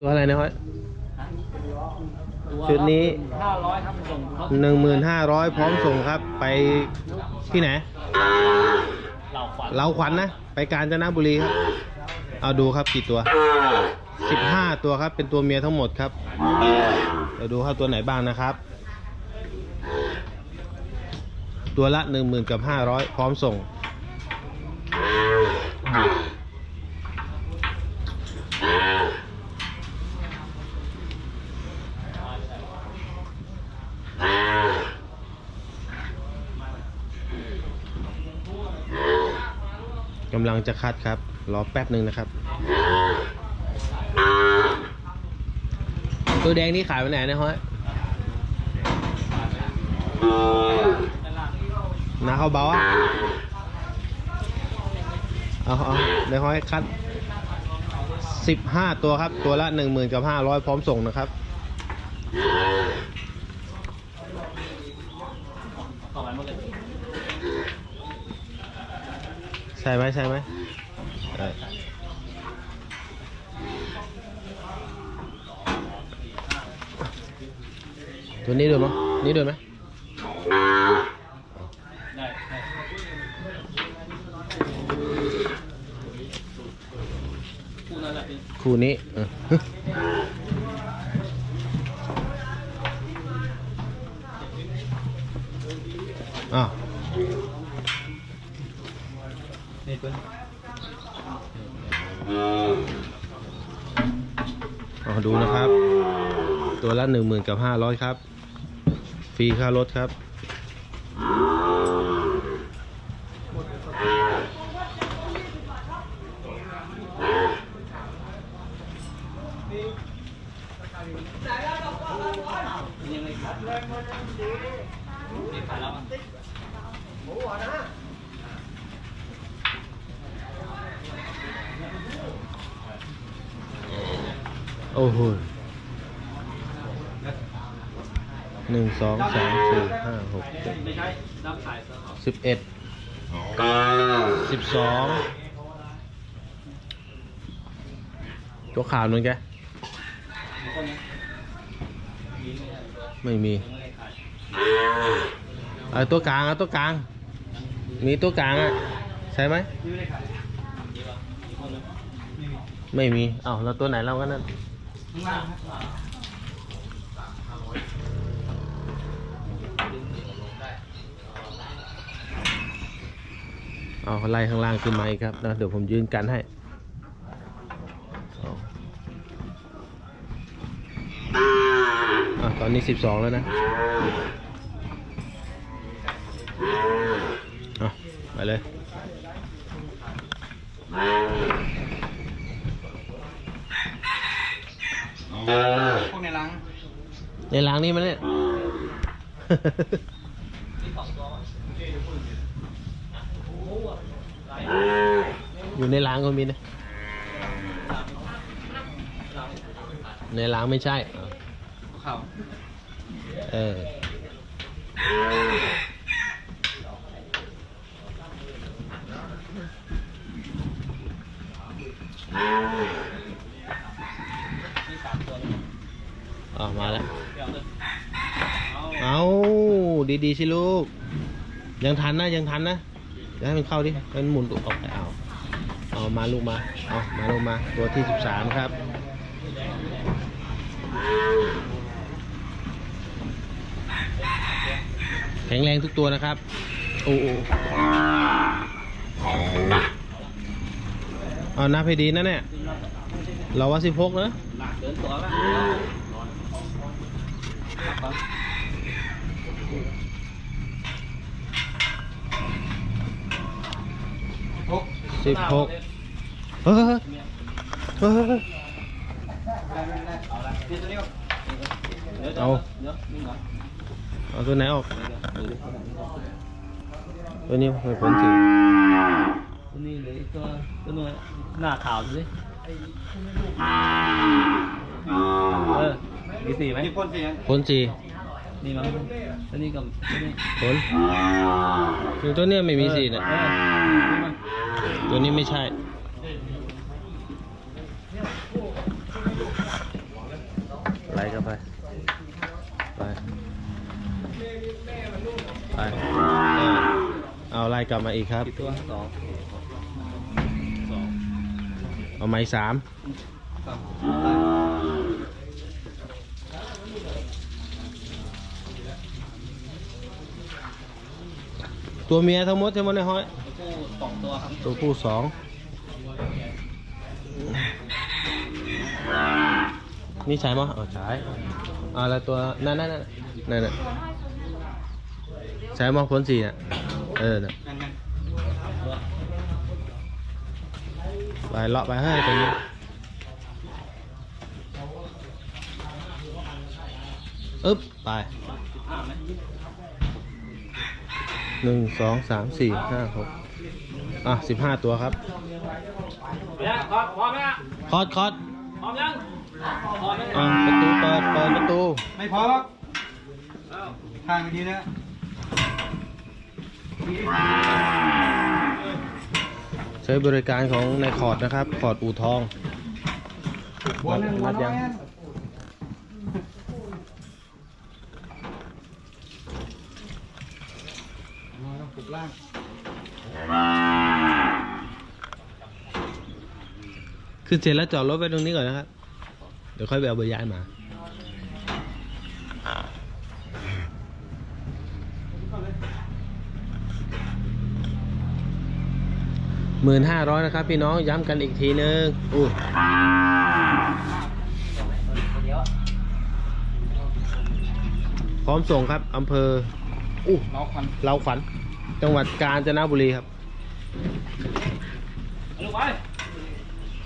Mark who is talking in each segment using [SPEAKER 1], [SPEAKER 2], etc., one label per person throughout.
[SPEAKER 1] ตัวอะไรนะฮะ
[SPEAKER 2] ตัว
[SPEAKER 1] ชุดนี้
[SPEAKER 2] ห้าร้อยครับส่งเขา
[SPEAKER 1] หนึ่งหมื่นห้าร้อยพร้อมส่งครับ ไปที่ไหน
[SPEAKER 2] เหล่าขวัญ
[SPEAKER 1] เราขวัญนะ ไปกาญจนบุรีครับ เอาดูครับกี่ตัวสิบห้าตัวครับ เป็นตัวเมียทั้งหมดครับ เดี๋ยวดูครับตัวไหนบ้างนะครับ ตัวละหนึ่งหมื่นกับห้าร้อยพร้อมส่ง กำลังจะคัดครับ รอแป๊บหนึ่งนะครับ ตัวแดงนี่ขายไปไหนนะฮะนาเขาเบาอะเอาเอาเดี๋ยวห้อยคัดสิบห้าตัวครับ ตัวละหนึ่งหมื่นกับห้าร้อยพร้อมส่งนะครับ
[SPEAKER 2] ต่อไปหมดเลย
[SPEAKER 1] ใช่ไหมใช่ไหมตัวนี้ด้วยมั้ยนี่ด้วยไหม
[SPEAKER 2] ได้ได้คู่นั้นแหละพี่
[SPEAKER 1] คู่นี้เอออ้าว
[SPEAKER 2] นี่ตัว
[SPEAKER 1] เองดูนะครับ ตัวละหนึ่งหมื่นกับห้าร้อยครับ ฟรีค่ารถครับ
[SPEAKER 2] ยังไงครับนี่ขายแล้วอะ
[SPEAKER 1] โอ้โหหนึ่งสองสามสี่ห้าหกเจ็ดสิบเอ็ดสิบสองตัวขาวนึงแก
[SPEAKER 2] ไม่
[SPEAKER 1] มี
[SPEAKER 2] ไม่ได้ขาย
[SPEAKER 1] เอาตัวกลางเอาตัวกลาง มีตัวกลางอะใช่ไหม
[SPEAKER 2] ไม่ได้ขายนี่วะอีกคนนึงไม่มี
[SPEAKER 1] ไม่มีอ้าวแล้วตัวไหนเราก็นั่น เอาไล่ข้างล่างขึ้นมาอีกครับนะเดี๋ยวผมยืนกันให้อะตอนนี้สิบสองแล้วนะไปเลย
[SPEAKER 2] พวกในรัง
[SPEAKER 1] ในล้างนี่มันเนี่ย
[SPEAKER 2] นี่สองตัววะ
[SPEAKER 1] อยู่ในล้างก็มีนะ ในล้างไม่ใช่
[SPEAKER 2] ข่าว
[SPEAKER 1] เออ
[SPEAKER 2] นี่สามตัวนี่
[SPEAKER 1] ออกมาแล้ว
[SPEAKER 2] เอา
[SPEAKER 1] เอาดีๆสิลูก ยังทันนะยังทันนะเดี๋ยวให้มันเข้าดิมันหมุนตัวออกไปเอาเอามาลูกมา เอามาลูกมา ตัวที่สิบสามครับ แข็งแรงทุกตัวนะครับ โอ้โอ้เอานับให้ดีนะเนี่ย เราว่าสิบหกนะ
[SPEAKER 2] เดินตัวป่ะ
[SPEAKER 1] สิบหกเฮ้ยเฮ้ยเฮ้ย
[SPEAKER 2] เอาละนี่ตัวนี้ก่อนเดี๋ยว
[SPEAKER 1] เอา
[SPEAKER 2] เดี๋ยวนี่ก่อน
[SPEAKER 1] เอาตัวไหนออก
[SPEAKER 2] เดี๋ยวเดี๋ยว
[SPEAKER 1] ตัวนี้ไม่ผลถือ
[SPEAKER 2] ตัวนี้เลยตัวตัวนู้นหน้าขาวดูสิเออ มีสีไหม
[SPEAKER 1] มีพ่นสี
[SPEAKER 2] นี่มั้งแล้วนี่กับนี่
[SPEAKER 1] ผคือตัวเนี้ยไม่มีสีนะ
[SPEAKER 2] ตัวนี้ไม่ใช่
[SPEAKER 1] ไหลเข้าไป ไป ไปเอาไล่กลับมาอีกครับ
[SPEAKER 2] ตัวสองสอง
[SPEAKER 1] เอาไม้สาม
[SPEAKER 2] สาม
[SPEAKER 1] ตัวเมียทั้งหมดใช่ไหมในห้อย
[SPEAKER 2] คู่สองตัวครับ
[SPEAKER 1] ตัวผู้สองนี่ใช่มั้ยอ๋อใช่อ่าแล้วตัวนั่นนั่นนั่นนั่นน่ะใช่มั้ยพ้นสี่น่ะเออน่ะ
[SPEAKER 2] นั่นนั่นตัว
[SPEAKER 1] ไปเลาะไปให้ตรงนี้อึ๊บไป
[SPEAKER 2] สิบ ห้าไหม
[SPEAKER 1] หนึ่งสองสามสี่ห้าหกอะสิบห้าตัวครับ
[SPEAKER 2] เนี่ยพร้อมพร้อมไหมอะ
[SPEAKER 1] คอดคอด
[SPEAKER 2] พร้อมยังพร้อมไหม
[SPEAKER 1] อะประตูเปิดเปิดประตู
[SPEAKER 3] ไม่พอหรอกทางดีนะ
[SPEAKER 1] ใช้บริการของในคอร์ดนะครับคอร์ดอู่ทองนัดนัดยัง
[SPEAKER 3] ต้องปลุกล่าง
[SPEAKER 1] ขึ้นเสร็จแล้วจอดรถไว้ตรงนี้ก่อนนะครับ เดี๋ยวค่อยไปเอาใบย้ายมาหมื่นห้าร้อยนะครับ พี่น้องย้ำกันอีกทีนึงอู้พร้อมส่งครับอำเภออู้
[SPEAKER 3] น้องควัน
[SPEAKER 1] เราขวัญ จังหวัดกาญจนบุรีครับ
[SPEAKER 2] ลูกไป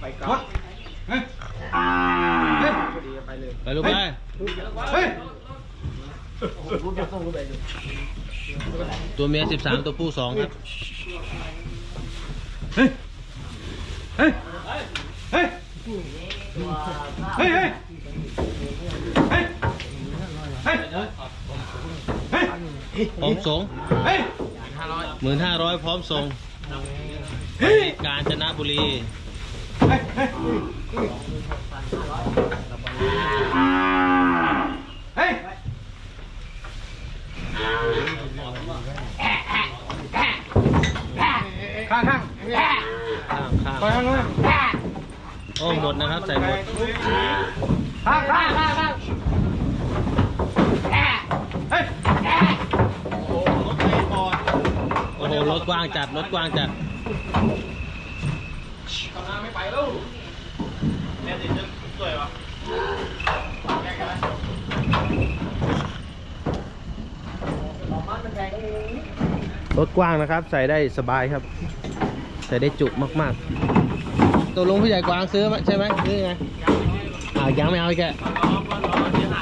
[SPEAKER 3] ไปก่อนเฮ้ยเฮ้ย
[SPEAKER 1] ไปลูกไป
[SPEAKER 3] เฮ้ย
[SPEAKER 1] ตัวเมียสิบสามตัวผู้สองครับ
[SPEAKER 3] เฮ้ย เฮ้ย เฮ้ย เฮ้ย เฮ้ย เฮ้ย เฮ้ย เฮ้ย
[SPEAKER 1] พร้อมส่ง
[SPEAKER 3] เฮ้ย
[SPEAKER 1] หมื่นห้าร้อยพร้อมส่ง
[SPEAKER 3] เฮ้ย
[SPEAKER 1] กาญจนบุรี
[SPEAKER 3] เฮ้ย เฮ้ย เฮ้ย ข้างข้าง
[SPEAKER 1] ข้างข้าง
[SPEAKER 3] ไปข้างนู้น
[SPEAKER 1] โอ้หมดนะครับ ใส่หมด
[SPEAKER 3] ข้างข้างข้างข้างเฮ้ย
[SPEAKER 1] โอ้โหรถกว้างจัดรถกว้างจัดรถกว้างนะครับ ใส่ได้สบายครับ ใส่ได้จุมากๆตัวลุงผู้ใหญ่กวางซื้อไหมใช่ไหมซื้อไงอ่ายังไม่เอาอีกแกนี่น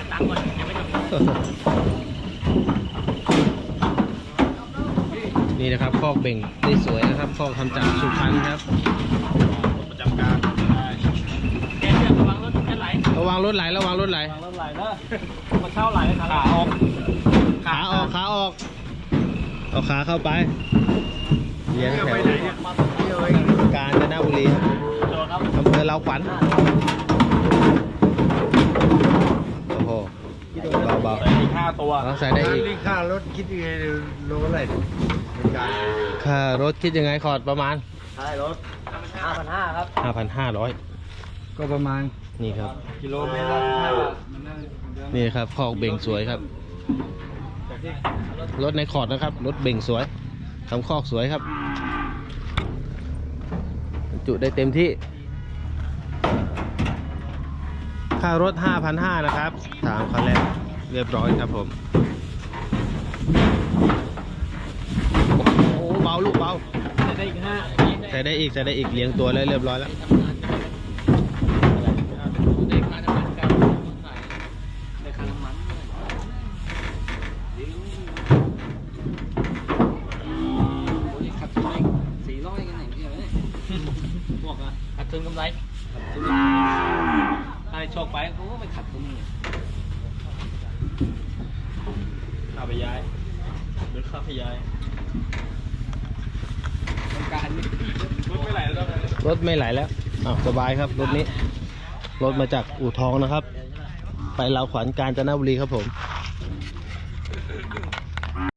[SPEAKER 1] ะครับคอกเบ่งได้สวยนะครับคอกทำจากสุพรรณครับ
[SPEAKER 2] ประจำการแกเชือกระวังรถจะไหล
[SPEAKER 1] ระวังรถไหลระวังรถไหล
[SPEAKER 2] ระวังรถไหลเนอะมาเช่าไหลขาออก
[SPEAKER 1] ขาออกขาออกเอาขาเข้าไปเลี้ยงแถวกาญจนบุรีครับ
[SPEAKER 2] โดนครับ
[SPEAKER 1] อำเภอเราขวัญโอ้โห เบา
[SPEAKER 2] ใส่อีกห้าตัว
[SPEAKER 1] ๆต้องใส่ได้อีก
[SPEAKER 3] นี่ค่ารถคิดยังไงโลอะไรเป็นการ
[SPEAKER 1] ค่ารถคิดยังไงคอร์ดประมาณ
[SPEAKER 2] ใช่รถห้าพันห้าครับ
[SPEAKER 1] 5,500
[SPEAKER 3] ก็ประมาณ
[SPEAKER 1] นี่ครับ
[SPEAKER 3] กิโลเมตรละห้าบาทมันน่า
[SPEAKER 1] นี่ครับคอกเบ่งสวยครับ รถในคอร์ดนะครับ รถเบ่งสวยทำคอกสวยครับบรรจุได้เต็มที่ ค่ารถ 5,500นะครับถามเขาแล้ว เรียบร้อยครับผมโอ้โหเบาลูกเบา
[SPEAKER 2] จะได้อีกห้า
[SPEAKER 1] ใส่ได้อีกใส่ได้อีกเลี้ยงตัวแล้วเรียบร้อยแล้ว
[SPEAKER 2] ได้ค่าน้ำมันกันได้ค่าน้ำมันขัดทุนสี่ร้อยกันไหนพี่เอ้ยบอกอะขัดทุนกำไรขัดทุนถ้าได้โชคไปกูก็ไม่ขัดทุนเนี่ย ข้าไปย้ายหรือข้าไปย้ายต้องการนี่รถไม่ไหลแล้วตอนนี้
[SPEAKER 1] รถไม่ไหลแล้วอ้าวสบายครับรถนี้ รถมาจากอู่ทองนะครับ ไปลาวขวัญกาญจนบุรีครับผม